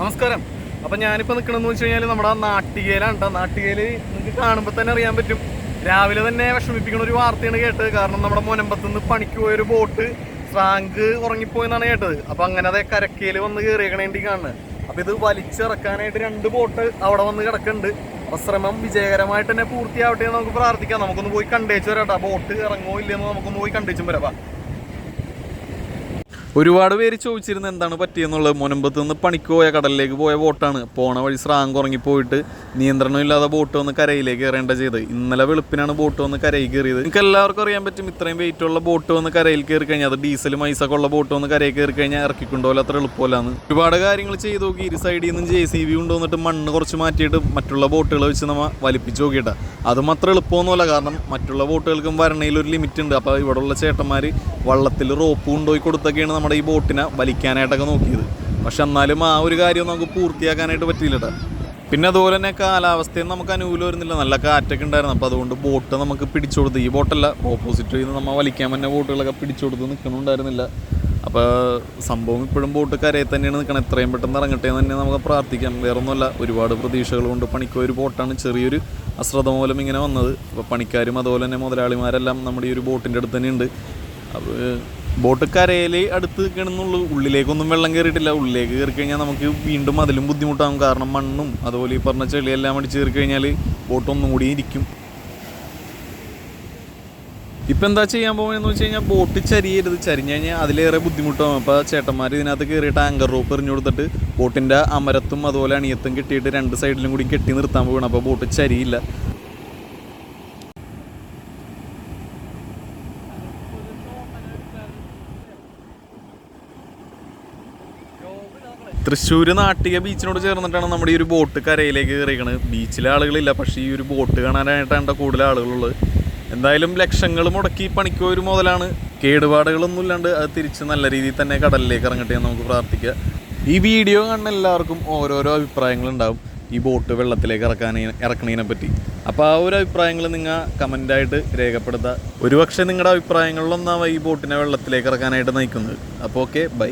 നമസ്കാരം. അപ്പൊ ഞാനിപ്പോ നിൽക്കണമെന്ന് വെച്ച് കഴിഞ്ഞാൽ നമ്മുടെ നാട്ടികയിലാണ് കേട്ടോ നാട്ടികയിൽ നിങ്ങൾക്ക് കാണുമ്പോൾ തന്നെ അറിയാൻ പറ്റും. രാവിലെ തന്നെ വിഷമിപ്പിക്കുന്ന ഒരു വാർത്തയാണ് കേട്ടത്. കാരണം നമ്മുടെ മുനമ്പത്ത് നിന്ന് പണിക്ക് പോയൊരു ബോട്ട് സ്രാങ്ക് ഉറങ്ങിപ്പോയെന്നാണ് കേട്ടത്. അപ്പൊ അങ്ങനെ അതേ കരക്കയിൽ വന്ന് കയറിയേക്കണേണ്ടി കാണുന്നത്. അപ്പൊ ഇത് വലിച്ചിറക്കാനായിട്ട് രണ്ട് ബോട്ട് അവിടെ വന്ന് കിടക്കുന്നുണ്ട്. അപ്പൊ ശ്രമം വിജയകരമായിട്ട് തന്നെ പൂർത്തിയാവട്ടെ എന്ന് നമുക്ക് പ്രാർത്ഥിക്കാം. നമുക്കൊന്ന് പോയി കണ്ടേച്ചു വരാം ബോട്ട് ഇറങ്ങോ ഇല്ലെന്ന് നമുക്കൊന്ന് പോയി കണ്ടേച്ചും വരാം. ഒരുപാട് പേര് ചോദിച്ചിരുന്നു എന്താണ് പറ്റിയെന്നുള്ളത്. മുനമ്പത്ത് നിന്ന് പണിക്ക് പോയ കടലിലേക്ക് പോയ ബോട്ടാണ്. പോണ വഴി സ്രാങ്ക് ഉറങ്ങിപ്പോയിട്ട് നിയന്ത്രണമില്ലാതെ ബോട്ട് വന്ന് കരയിലേക്ക് കയറേണ്ട ചെയ്ത്. ഇന്നലെ വെളുപ്പിനാണ് ബോട്ട് വന്ന് കരയിൽ കയറിയത്. നിങ്ങൾക്ക് എല്ലാവർക്കും അറിയാൻ പറ്റും ഇത്രയും വെയിറ്റ് ഉള്ള ബോട്ട് വന്ന് കരയിൽ കയറി കഴിഞ്ഞാൽ അത് ഡീസൽ മൈസൊക്കെ ഉള്ള ബോട്ട് വന്ന് കരയിൽ കയറി കഴിഞ്ഞാൽ ഇറക്കിക്കൊണ്ടുപോലെ അത്ര എളുപ്പമല്ലാന്ന്. ഒരുപാട് കാര്യങ്ങൾ ചെയ്തു നോക്കി. ഇരു സൈഡിൽ നിന്നും ജെ സി ബി കൊണ്ടുവന്നിട്ട് മണ്ണ് കുറച്ച് മാറ്റിയിട്ട് മറ്റുള്ള ബോട്ടുകൾ വെച്ച് നമ്മൾ വലിപ്പിച്ച് നോക്കിയിട്ട്. അതും അത്ര എളുപ്പമൊന്നുമല്ല. കാരണം മറ്റുള്ള ബോട്ടുകൾക്കും വരണയിൽ ഒരു ലിമിറ്റ് ഉണ്ട്. അപ്പോൾ ഇവിടെയുള്ള ചേട്ടന്മാർ വള്ളത്തിൽ റോപ്പ് കൊണ്ടുപോയി കൊടുത്തൊക്കെയാണ് നമ്മുടെ ഈ ബോട്ടിനെ വലിക്കാനായിട്ടൊക്കെ നോക്കിയത്. പക്ഷെ എന്നാലും ആ ഒരു കാര്യം നമുക്ക് പൂർത്തിയാക്കാനായിട്ട് പറ്റിയില്ലട്ടാ. പിന്നെ അതുപോലെ തന്നെ കാലാവസ്ഥയും നമുക്ക് അനുകൂലം വരുന്നില്ല. നല്ല കാറ്റൊക്കെ ഉണ്ടായിരുന്നു. അപ്പോൾ അതുകൊണ്ട് ബോട്ട് നമുക്ക് പിടിച്ചു കൊടുത്ത് ഈ ബോട്ടല്ല ഓപ്പോസിറ്റ് നിന്ന് നമ്മൾ വലിക്കാൻ പറ്റുന്ന ബോട്ടുകളൊക്കെ പിടിച്ചു കൊടുത്ത് നിൽക്കണുണ്ടായിരുന്നില്ല അപ്പോൾ സംഭവം ഇപ്പോഴും ബോട്ട് കരയിൽ തന്നെയാണ് നിൽക്കണം എത്രയും പെട്ടെന്ന് ഇറങ്ങട്ടെ എന്ന് തന്നെ നമുക്ക് പ്രാർത്ഥിക്കാം. വേറൊന്നുമല്ല ഒരുപാട് പ്രതീക്ഷകൾ കൊണ്ട് പണിക്ക് ഒരു ബോട്ടാണ് ചെറിയൊരു അശ്രദ്ധ മൂലം ഇങ്ങനെ വന്നത്. അപ്പോൾ പണിക്കാരും അതുപോലെ തന്നെ മുതലാളിമാരെല്ലാം നമ്മുടെ ഈ ഒരു ബോട്ടിന്റെ അടുത്ത് തന്നെയുണ്ട്. അപ്പോൾ ബോട്ട് കരയിൽ അടുത്ത് നിൽക്കണമെന്നുള്ളൂ ഉള്ളിലേക്കൊന്നും വെള്ളം കയറിയിട്ടില്ല ഉള്ളിലേക്ക് കയറി കഴിഞ്ഞാൽ നമുക്ക് വീണ്ടും അതിലും ബുദ്ധിമുട്ടാകും. കാരണം മണ്ണും അതുപോലെ ഈ പറഞ്ഞ ചെളിയെല്ലാം അടിച്ച് കയറി കഴിഞ്ഞാൽ ബോട്ട് ഒന്നും കൂടി ഇരിക്കും. ഇപ്പം എന്താ ചെയ്യാൻ പോകുന്നതെന്ന് വെച്ച് കഴിഞ്ഞാൽ ബോട്ട് ചരിയരുത്. ചരിഞ്ഞു കഴിഞ്ഞാൽ അതിലേറെ ബുദ്ധിമുട്ടാകും അപ്പോൾ ചേട്ടന്മാർ ഇതിനകത്ത് കയറിയിട്ട് ആങ്കർ റോപ്പ് എറിഞ്ഞു കൊടുത്തിട്ട് ബോട്ടിന്റെ അമരത്തും അതുപോലെ അണിയത്തും കെട്ടിയിട്ട് രണ്ട് സൈഡിലും കൂടി കെട്ടി നിർത്താൻ പോകണം അപ്പോൾ ബോട്ട് ചരിയില്ല. തൃശ്ശൂർ നാട്ടിക ബീച്ചിനോട് ചേർന്നിട്ടാണ് നമ്മുടെ ഈ ഒരു ബോട്ട് കരയിലേക്ക് കയറിയിരിക്കുന്നത് ബീച്ചിലെ ആളുകളില്ല പക്ഷേ ഈ ഒരു ബോട്ട് കാണാനായിട്ടാണ് കൂടുതൽ ആളുകളുള്ളത്. എന്തായാലും ലക്ഷങ്ങൾ മുടക്കി പണിക്ക് ഒരു മുതലാണ്. കേടുപാടുകളൊന്നും ഇല്ലാണ്ട് അത് തിരിച്ച് നല്ല രീതിയിൽ തന്നെ കടലിലേക്ക് ഇറങ്ങട്ടെ എന്ന് നമുക്ക് പ്രാർത്ഥിക്കുക ഈ വീഡിയോ കാണുന്ന എല്ലാവർക്കും ഓരോരോ അഭിപ്രായങ്ങളുണ്ടാവും ഈ ബോട്ട് വെള്ളത്തിലേക്ക് ഇറക്കാൻ ഇറക്കണതിനെ പറ്റി. അപ്പോൾ ആ ഒരു അഭിപ്രായങ്ങൾ നിങ്ങൾ കമന്റായിട്ട് രേഖപ്പെടുത്തുക ഒരുപക്ഷെ നിങ്ങളുടെ അഭിപ്രായങ്ങളിലൊന്നാവാം ഈ ബോട്ടിനെ വെള്ളത്തിലേക്ക് ഇറക്കാനായിട്ട് നയിക്കുന്നത്. അപ്പോൾ ഓക്കെ ബൈ